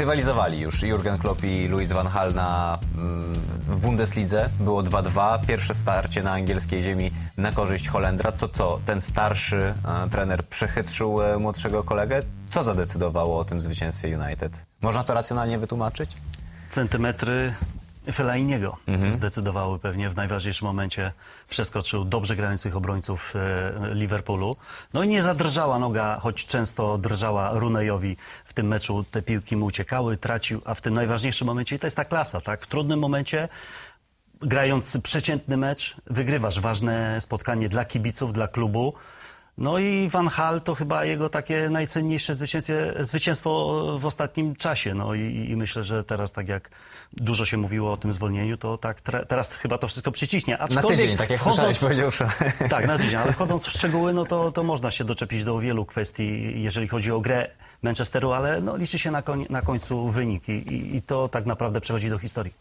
Rywalizowali już Jurgen Klopp i Louis van Gaal na, mm, w Bundeslidze. Było 2-2. Pierwsze starcie na angielskiej ziemi na korzyść Holendra. To co, ten starszy e, trener przechytrzył e, młodszego kolegę? Co zadecydowało o tym zwycięstwie United? Można to racjonalnie wytłumaczyć? centymetry Fellainiego zdecydowały pewnie w najważniejszym momencie. Przeskoczył dobrze grających obrońców e, Liverpoolu. No i nie zadrżała noga, choć często drżała Runejowi w tym meczu. Te piłki mu uciekały, tracił, a w tym najważniejszym momencie, i to jest ta klasa, tak? W trudnym momencie grając przeciętny mecz, wygrywasz ważne spotkanie dla kibiców, dla klubu. No i Van Hal to chyba jego takie najcenniejsze zwycięstwo w ostatnim czasie. No i, i myślę, że teraz tak jak dużo się mówiło o tym zwolnieniu, to tak teraz chyba to wszystko przyciśnie. Na Aczkolwiek tydzień, tak jak słyszałeś, powiedział. tak, na tydzień, ale wchodząc w szczegóły, no to, to można się doczepić do wielu kwestii, jeżeli chodzi o grę Manchesteru, ale no, liczy się na, koń, na końcu wynik i, i to tak naprawdę przechodzi do historii.